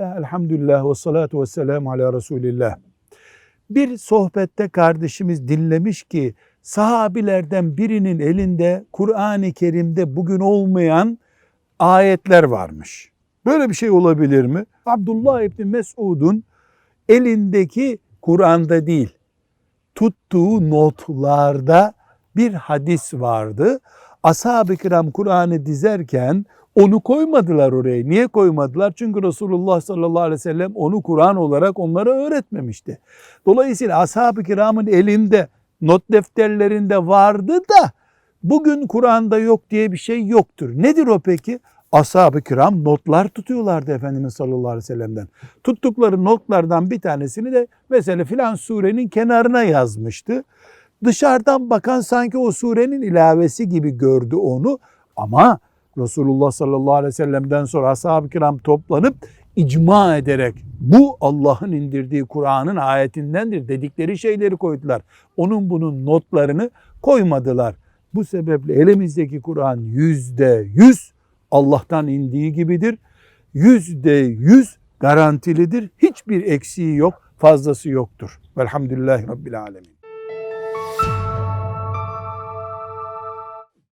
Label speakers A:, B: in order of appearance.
A: Bismillah, elhamdülillah ve salatu ve selamu ala Resulillah. Bir sohbette kardeşimiz dinlemiş ki sahabilerden birinin elinde Kur'an-ı Kerim'de bugün olmayan ayetler varmış. Böyle bir şey olabilir mi? Abdullah İbni Mesud'un elindeki Kur'an'da değil, tuttuğu notlarda bir hadis vardı. Ashab-ı kiram Kur'an'ı dizerken onu koymadılar oraya. Niye koymadılar? Çünkü Resulullah sallallahu aleyhi ve sellem onu Kur'an olarak onlara öğretmemişti. Dolayısıyla ashab-ı kiramın elinde not defterlerinde vardı da bugün Kur'an'da yok diye bir şey yoktur. Nedir o peki? Ashab-ı kiram notlar tutuyorlardı Efendimiz sallallahu aleyhi ve sellem'den. Tuttukları notlardan bir tanesini de mesela filan surenin kenarına yazmıştı. Dışarıdan bakan sanki o surenin ilavesi gibi gördü onu ama Resulullah sallallahu aleyhi ve sellem'den sonra ashab-ı kiram toplanıp icma ederek bu Allah'ın indirdiği Kur'an'ın ayetindendir dedikleri şeyleri koydular. Onun bunun notlarını koymadılar. Bu sebeple elimizdeki Kur'an yüzde yüz Allah'tan indiği gibidir. Yüzde yüz garantilidir. Hiçbir eksiği yok, fazlası yoktur. Velhamdülillahi Rabbil Alemin.